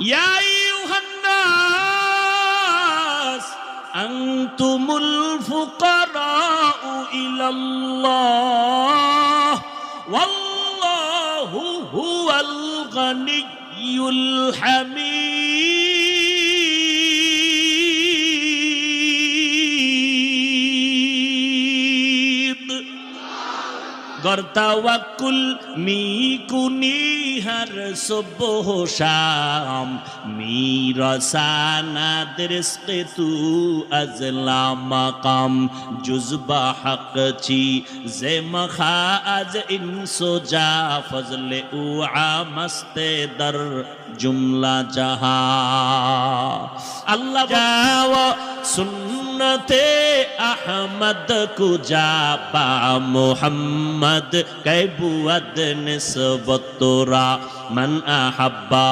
يا أيها الناس أنتم الفقراء إلى الله والله هو الغني الحميد. গর্তাওয়াকুল মিকুনি হর সুবহ শাম, মিরসানা দরসকে তু আজলা মাকাম, জুজবা হক চি জে মখা আজ ইনসো যা ফজলে উ আমস্তে দর জুমলা জাহা। আল্লাহ যাও সুন্নতে আহমদ কুজাবা মোহাম্মদ কৈবুয়াদ নিসবতরা মন আহাব্বা।